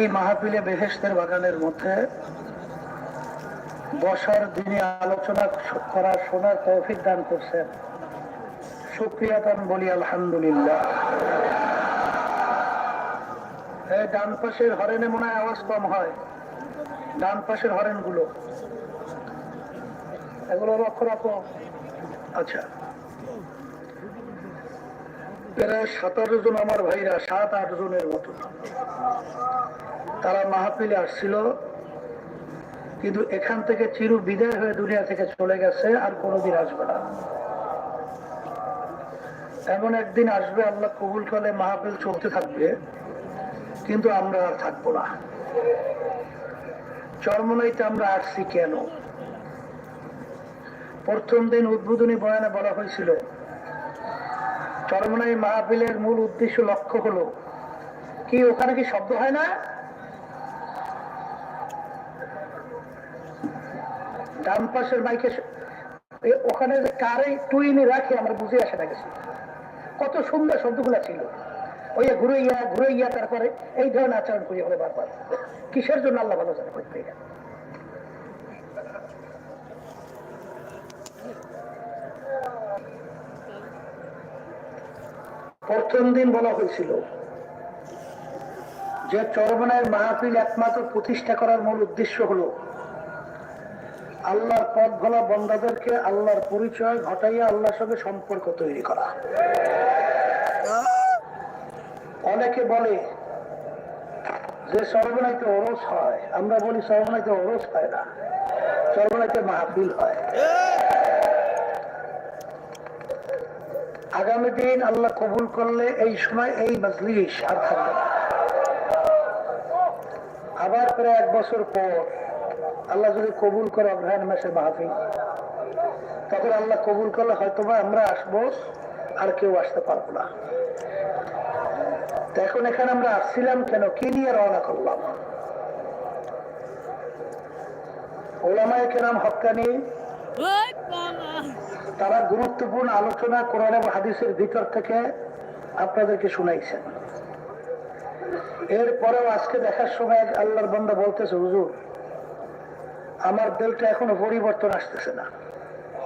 এই মাহফিলে বেহেস্তের বাগানের মধ্যে বসার দিনে আলোচনা করা শোনার তৌফিক দান করছেন। সুক্রিয়া দান বলি, আলহামদুলিল্লাহ। ডান পাশের হরেনে মনে হয় আওয়াজ কম হয়। ডান পাশের হরেনগুলো এগুলো রাখো। আচ্ছা। এরা সাতারো জন আমার ভাইরা, সাত, আট জনের তারা মাহফিলে আসছিল। কিন্তু এখান থেকে চিরু বিদায় হয়ে দুনিয়া থেকে চলে গেছে, আর আসবে না। এমন একদিন আসবে, আল্লাহ কবুল করলে মাহফিল চলতে থাকবে, কিন্তু আমরা আর থাকব না। চরমনাইতে আমরা আসছি কেন? প্রথম দিন উদ্বোধনী বয়ানে বলা হয়েছিল চরমনাই মাহফিলের মূল উদ্দেশ্য লক্ষ্য হলো, কি ওখানে কি শব্দ হয় না? ওখানে কারে টুইনে রাখে, আমরা বুঝে আসে না গেছি কত সুন্দর শব্দগুলা ছিল। ওই ঘুরে ইয়া ঘুরে ইয়া তারপরে এই ধরনের আচরণ করি হলে বারবার। কিসের জন্য আল্লাহ ভালো জানে করতে প্রথম দিন বলা হয়েছিল যে চরমনায়ের মাহফিল একমাত্র প্রতিষ্ঠা করার মূল উদ্দেশ্য হলো আল্লাহর পথ ভোলা বন্দাদেরকে আল্লাহর পরিচয় ঘটাইয়া আল্লাহর সঙ্গে সম্পর্ক তৈরি করা। অনেকে বলে যে সর্বনাইতে অরস হয়। আমরা বলি সর্বনাইতে অরস হয় না। সর্বনাইতে মাহফিল হয়। আগামী দিন আল্লাহ কবুল করলে এই সময় এই মজলিস আর থাকবে আবার প্রায় এক বছর পর আল্লাহ যদি কবুল করে অগ্রহায়ণ মাসের মাহফিল, তখন আল্লাহ কবুল করলে হয়তোবা আমরা আসব, আর কেউ আসতে পারব না। এখন এখানে আমরা আসছিলাম কেন? কি নিয়ে রওনা করলাম? ওলামায় কেরাম হকানি তারা গুরুত্বপূর্ণ আলোচনা কোরআন এবং হাদিসের ভিতর থেকে আপনাদেরকে শুনাইছেন। এরপরেও আজকে দেখার সময় এক আল্লাহর বন্ধা বলতেছে হুজুর আমার দেলটা এখনও পরিবর্তন আসতেছে না।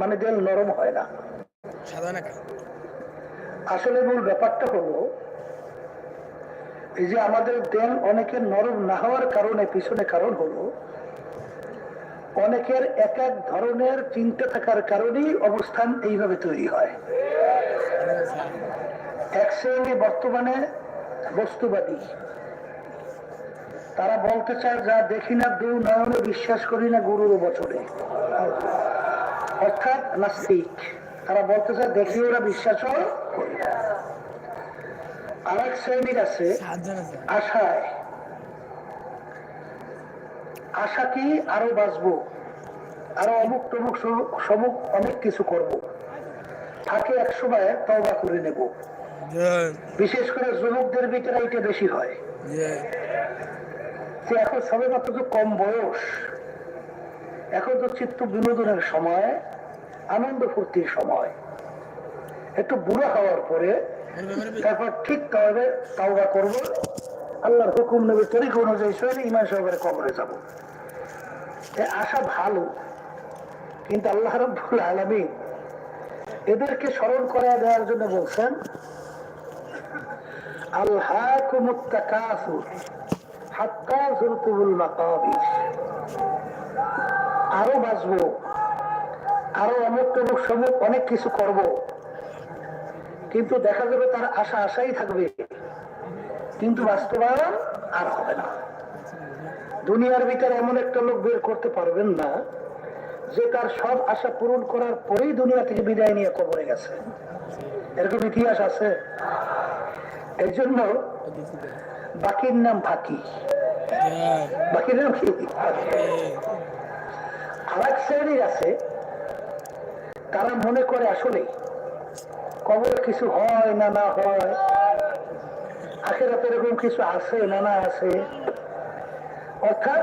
মানে দেল নরম হয় না। আসলে মূল ব্যাপারটা হলো এই যে আমাদের দেল অনেকের নরম না হওয়ার কারণে পিছনে কারণ হলো অনেকের এক এক ধরনের চিন্তা থাকার কারণেই অবস্থান এইভাবে তৈরি হয়। এক শ্রেণি বর্তমানে বস্তুবাদী। তারা বলতে চায় যা দেখি না দু নয়নে বিশ্বাস করি না গুরুর বছরে। অর্থাৎ নাস্তিক। তারা বলতে চায় দেখি ওরা না আর এক শ্রেণির আছে। আশায়। আশা কি আরও বাঁচবো? আরও অমুক তমুক সমুক- অনেক কিছু করব। থাকে এক সময় তওবা করে নেব। বিশেষ করে যুবকদের ভিতরে এটা বেশি হয়। যে এখন সবে মাত্র তো কম বয়স। এখন তো চিত্ত বিনোদনের সময় আনন্দ ফুর্তির সময়। একটু বুড়ো হওয়ার পরে তারপর ঠিক তবে তাওবা করব। আল্লাহর হুকুম নেবে তরিক অনুযায়ী শরীরে ইমান সহকারে কবরে যাব। আশা ভালো, কিন্তু আল্লাহ রব্বুল আলমিন এদেরকে স্মরণ করে দেওয়ার জন্য বলছেন আল্লাহ আরও বাঁচবো, আরও অমুক তমুক সমুক অনেক কিছু করব, কিন্তু দেখা যাবে তার আশা আশাই থাকবে, কিন্তু বাস্তবায়ন আর হবে না। দুনিয়ার ভিতরে এমন একটা লোক বের করতে পারবেন না যে তার সব আশা পূরণ করার পরেই দুনিয়া থেকে বিদায় নিয়ে কবরে গেছে। এরকম ইতিহাস আছে? এর জন্য বাকির নাম ফাঁকি। বাকির নাম কি? আর এক শ্রেণির আছে, তারা মনে করে আসলে কবর কিছু হয় না না হয়, আখেরাতে এরকম কিছু আছে না না আছে? অর্থাৎ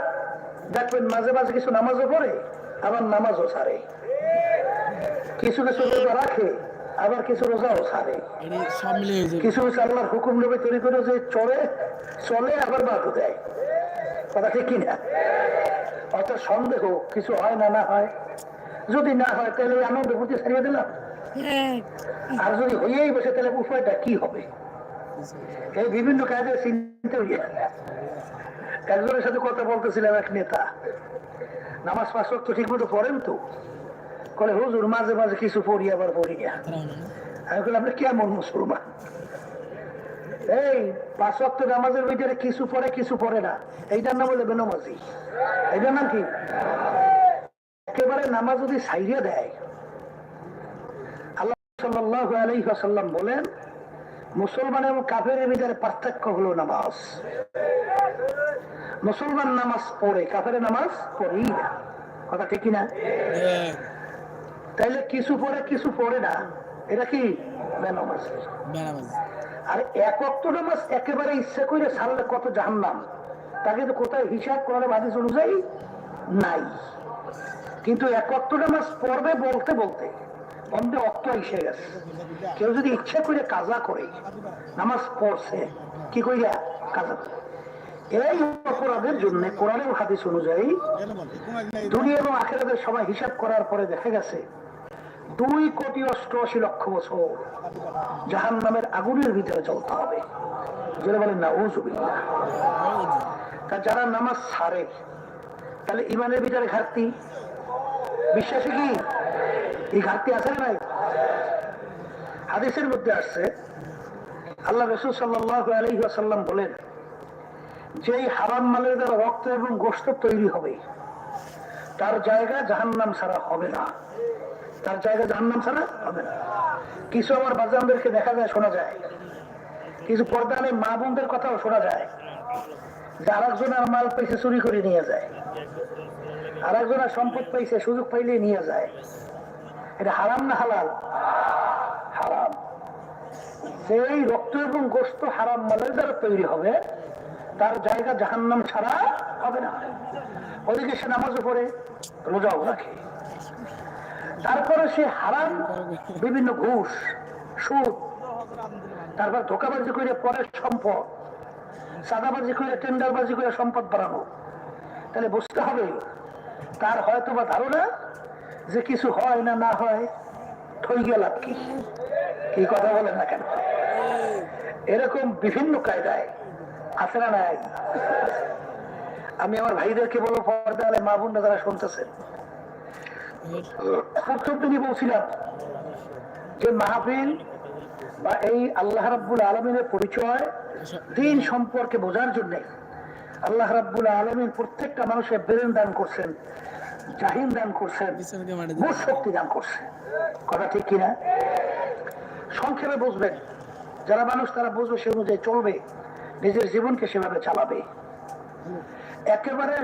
দেখবেন মাঝে মাঝে কিছু নামাজও পড়ে আবার নামাজও ছাড়ে। কিছু কিছু রোজা রাখে আবার কিছু রোজাও ছাড়ে। কিছু কিছু আল্লাহর হুকুম নেবে তৈরি করে যে চলে চলে আবার বাধা দেয়। কথা ঠিক কিনা? অর্থাৎ সন্দেহ কিছু হয় না না হয়। যদি না হয় তাহলে আনন্দ ফুর্তি ছাড়িয়ে দিলাম। এক আর যদি হইয়েই বসে তাহলে উপায়টা কি হবে? এই বিভিন্ন কাজে চিন্তা হইয়া একজনের সাথে কথা বলতেছিলাম এক নেতা। নামাজ পাঁচ তো ঠিক মতো পড়েন তো? কলে, হুজুর, মাঝে মাঝে কিছু পড়ি, আবার পড়ি না আমি বললাম আপনি কেমন মুসলমান? এই, পাঁচ ওয়াক্ত নামাজের ভিতরে কিছু পড়ে কিছু পড়ে না। এইটার নাম হলো বেনমাজি। এইটার নাম কি? একেবারে নামাজ যদি সাইরিয়া দেয়, আল্লাহ সাল্লাহ আলাইসাল্লাম বলেন মুসলমান এবং কাফের ভিতরে পার্থক্য হলো নামাজ। মুসলমান নামাজ পড়ে কাফের নামাজ পড়েই না। কথা ঠিক না তাইলে কিছু পড়ে কিছু পড়ে না। এটা কি? বেনামাজ। আর এক অক্ত নামাজ একেবারে ইচ্ছা করে সারলে কত জাহান্নাম। তাকে তো কোথায় হিসাব করার বাদিস অনুযায়ী নাই। কিন্তু এক অক্ত নামাজ পড়বে বলতে বলতে। অন্ধে অক্ত এসে গেছে। কেউ যদি ইচ্ছে করে কাজা করে, নামাজ পড়ছে, কি কইয়া কাজা করে? এই অপরাধের জন্য কোরআনের হাদিস অনুযায়ী দুনিয়া এবং আখেরাদের সময় হিসাব করার পরে দেখা গেছে, দুই কোটি অষ্টআশি লক্ষ বছর জাহান নামের আগুনের ভিতরে চলতে হবে। যেটা বলেন না ওজুবিল্লাহ তা যারা নামাজ ছাড়ে, তাহলে ইমানের ভিতরে ঘাটতি? বিশ্বাসী কি? এই ঘাটতি আছে না নাই? হাদিসের মধ্যে আসছে, আল্লাহ রসুল সাল্লাহ বলেন, যেই হারাম মালের দ্বারা রক্ত এবং গোস্ত তৈরি হবে, তার জায়গা জাহান্নাম ছাড়া হবে না। তার জায়গা জাহান্নাম ছাড়া হবে না। কিছু আমার বাজানদেরকে দেখা যায়, শোনা যায়। কিছু পর্দানে মা বোনদের কথাও শোনা যায়। যে আর একজনের মাল পাইছে চুরি করে নিয়ে যায়। আর একজনের সম্পদ পাইছে সুযোগ পাইলে নিয়ে যায়। এটা হারাম না হালাল? হারাম। সেই রক্ত এবং গোস্ত হারাম মালের দ্বারা তৈরি হবে, তার জায়গা জাহান্নাম ছাড়া হবে না। ওদিকে সে নামাজও পড়ে, রোজাও রাখে। তারপরে সে হারাম বিভিন্ন ঘুষ, সুদ, তারপর ধোকাবাজি করে পরের সম্পদ সাদাবাজি করে টেন্ডারবাজি করে সম্পদ বাড়ানো। তাহলে বুঝতে হবে, তার হয়তো বা ধারণা যে কিছু হয় না না হয় থই গেল কি? কি কথা বলে না কেন? এরকম বিভিন্ন কায়দায় আছে না নাই? আমি আমার ভাইদেরকে বলব পর্দালে মা বোনরা যারা শুনতেছেন। প্রথম দিনই বলছিলাম যে মাহফিল বা এই আল্লাহ রাব্বুল আলমিনের পরিচয় দিন সম্পর্কে বোঝার জন্য আল্লাহ রাব্বুল আলমিন প্রত্যেকটা মানুষের ব্রেন দান করছেন জাহিন দান করছেন মাটি শক্তি দান করছে। কথা ঠিক কিনা? সংক্ষেপে বুঝবেন যারা মানুষ তারা বুঝবে সে অনুযায়ী চলবে নিজের জীবনকে সেভাবে চালাবে। একেবারে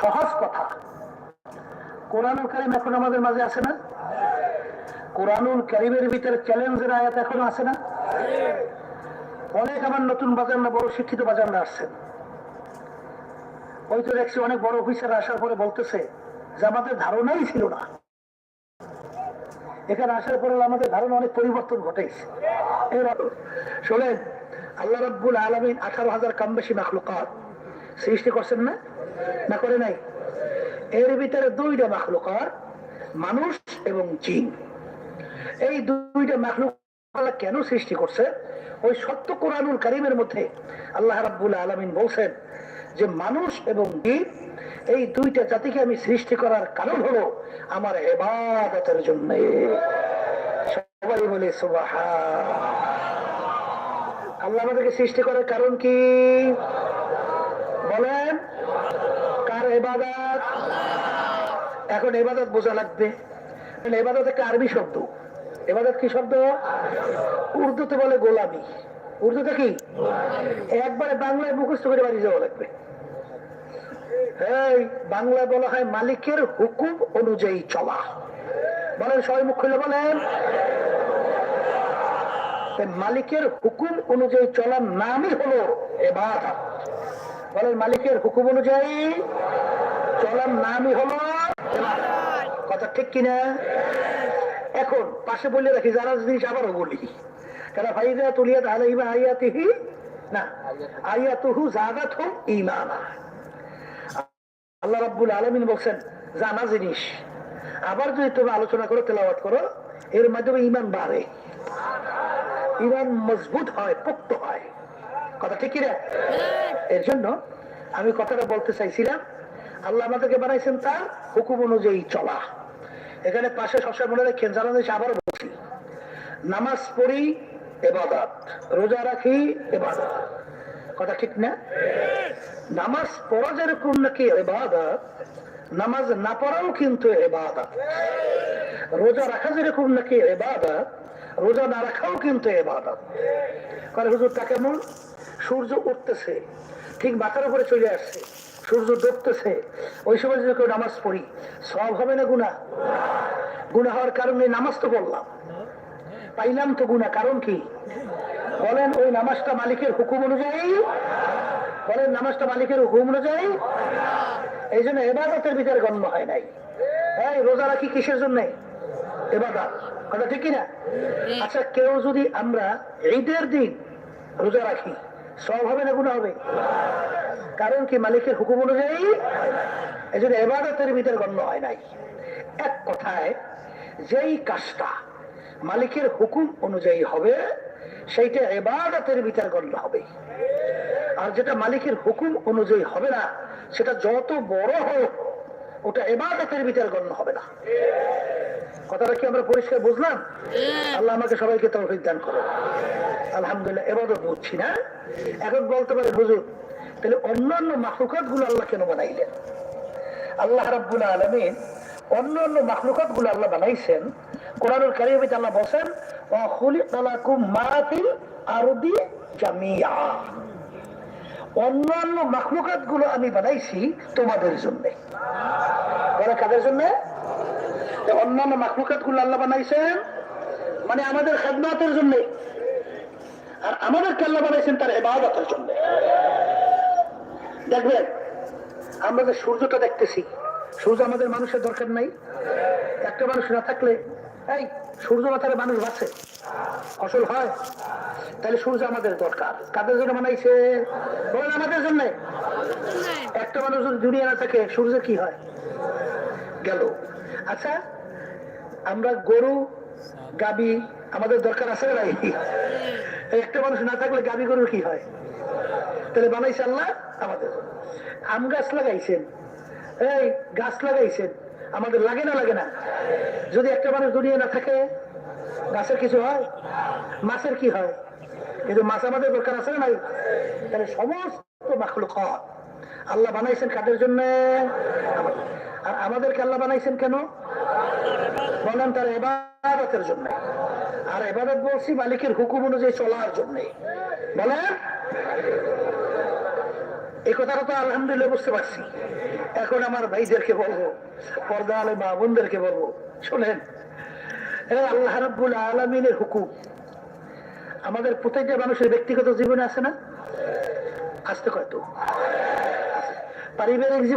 সহজ কথা। কোরআনুল কারিম এখন আমাদের মাঝে আছে না? কোরআনুল কারিমের ভিতরে চ্যালেঞ্জের আয়াত এখনও আছে না? অনেক আমার নতুন বাজার না বড় শিক্ষিত বাজার না আসছেন। ওই তো দেখছি অনেক বড় অফিসার আসার পরে বলতেছে যে আমাদের ধারণাই ছিল না। এখানে আসার পরে আমাদের ধারণা অনেক পরিবর্তন ঘটেছে। শোনেন, আল্লাহ রাব্বুল আলমিন আঠারো হাজার কম বেশি মাখলুকাত সৃষ্টি করছেন না? না করে নাই? এর ভিতরে দুইটা মাখলুকাত, মানুষ এবং জিন। এই দুইটা মাখলুক কেন সৃষ্টি করছে? ওই সত্য কোরআনুল কারিমের মধ্যে আল্লাহ রাব্বুল আলমিন বলছেন যে মানুষ এবং জিন এই দুইটা জাতিকে আমি সৃষ্টি করার কারণ হলো আমার এবাদতের জন্য। সবাই বলে সুবাহ আল্লাহ আমাদেরকে সৃষ্টি করার কারণ কি? বলেন, কার এবাদত? এখন এবাদত বোঝা লাগবে। এবাদত একটা আরবি শব্দ? এবাদত কি শব্দ? উর্দুতে বলে গোলামি। উর্দুতে কি একবারে বাংলায় মুখস্থ করে বাড়ি যাওয়া লাগবে। বাংলায় বলা হয় মালিকের হুকুম অনুযায়ী চলা। বলেন, সবাই মুখ খুলে বলেন। মালিকের হুকুম অনুযায়ী চলার নামই হলো এবার বলেন, মালিকের হুকুম অনুযায়ী চলার নামই হলো কথা ঠিক কিনা? এখন পাশে বলে রাখি, যারা জিনিস আবারও বলি। আল্লাহ রাব্বুল আলমিন বলছেন জানা জিনিস, আবার যদি তুমি আলোচনা করো, তেলাওয়াত করো, এর মাধ্যমে ইমান বাড়ে। ইমান মজবুত হয়, পোক্ত হয়। কথা ঠিক কিনা? এর জন্য আমি কথাটা বলতে চাইছিলাম, আল্লাহ আমাদেরকে বানাইছেন তার হুকুম অনুযায়ী চলা। এখানে পাশে সবসময় মনে রাখেন জানা আবার বলছি, নামাজ পড়ি এবাদত। রোজা রাখি, এবাদত। কথা ঠিক না? নামাজ পড়া যেরকম নাকি এবাদত? নামাজ না পড়াও কিন্তু এবাদত। রোজা রাখা যেরকম নাকি এবাদত? রোজা না রাখাও কিন্তু এবাদত। কারণ হুজুর, তা কেমন? সূর্য উঠতেছে, ঠিক মাথার উপরে চলে আসছে, সূর্য ডুবতেছে। ওই সময় যদি কেউ নামাজ পড়ি সব হবে না গুণা গুণা হওয়ার কারণে নামাজ তো বললাম পাইলাম তো গুণা কারণ কি? বলেন ওই নামাজটা মালিকের হুকুম অনুযায়ী? বলেন নামাজটা মালিকের হুকুম অনুযায়ী? এই জন্য এবাদতের ভিতরে গণ্য হয় নাই। এই রোজা রাখি কিসের জন্য? এবাদত। কথা ঠিক কিনা? আচ্ছা কেউ যদি আমরা ঈদের দিন রোজা রাখি সব হবে না গুণা হবে? কারণ কি মালিকের হুকুম অনুযায়ী? এই জন্য এবাদতের ভিতরে গণ্য হয় নাই। এক কথায় যেই কাজটা মালিকের হুকুম অনুযায়ী হবে সেইটা এবাদতের ভিতরে গণ্য হবে। আর যেটা মালিকের হুকুম অনুযায়ী হবে না সেটা যত বড় হোক ওটা এবাদতের ভিতরে গণ্য হবে না। কথাটা কি আমরা পরিষ্কার বুঝলাম? আল্লাহ আমাকে সবাইকে তৌফিক দান করো আলহামদুলিল্লাহ এবাদত বুঝছি না। এখন বলতে পারে হুজুর তাহলে অন্যান্য মাখলুকাতগুলো আল্লাহ কেন বানাইলেন? আল্লাহ রাব্বুল আলমিন অন্য অন্য মাখলুকাতগুলো আল্লাহ বানাইছেন কোরআনুল কারিমিতে আল্লাহ জামিয়া। অন্যান্য মাখলুকাতগুলো আমি বানাইছি তোমাদের জন্য। কাদের জন্য? অন্যান্য মাখলুকাতগুলো আল্লাহ বানাইছেন মানে আমাদের খেদমাতের জন্য। আর আমাদের আল্লাহ বানাইছেন তার এবাদতের জন্য। দেখবেন, আমরা যে সূর্যটা দেখতেছি, সূর্য আমাদের মানুষের দরকার নাই। একটা মানুষ না থাকলে এই, সূর্য থাকলে মানুষ বাঁচে? ফসল হয়? তাহলে সূর্য আমাদের দরকার। কাদের জন্য বানাইছে? বলেন আমাদের জন্য। একটা মানুষ যদি দুনিয়া না থাকে সূর্য কি হয়? গেল। আচ্ছা আমরা গরু, গাবি আমাদের দরকার আছে নাই? একটা মানুষ না থাকলে গাবি গরু কি হয়? তাহলে বানাইছে আল্লাহ আমাদের। আম গাছ লাগাইছেন। এই, গাছ লাগাইছেন। আমাদের লাগে না লাগে না। যদি একটা মানুষ দুনিয়া না থাকে, গাছের কিছু হয়? মাছের কি হয়? কিন্তু মাছ আমাদের দরকার আছে না নাই? তাহলে সমস্ত মাখলুক আল্লাহ বানাইছেন কাদের জন্য? আর আমাদেরকে আল্লাহ বানাইছেন কেন? বলেন তার এবাদতের জন্য। আর এবাদত বলছি মালিকের হুকুম অনুযায়ী চলার জন্য। বলেন? এই কথাটা তো আলহামদুলিল্লাহ বুঝতে পারছি। এখন আমার ভাইদেরকে বলব, পর্দা আলে মা বোনদেরকে বলব, শোনেন আল্লাহ রব্বুল আলমিনের হুকুম। আমাদের প্রত্যেকটা মানুষের ব্যক্তিগত জীবনে আছে না? আসতে কয়তো? পারিবারিক জীবন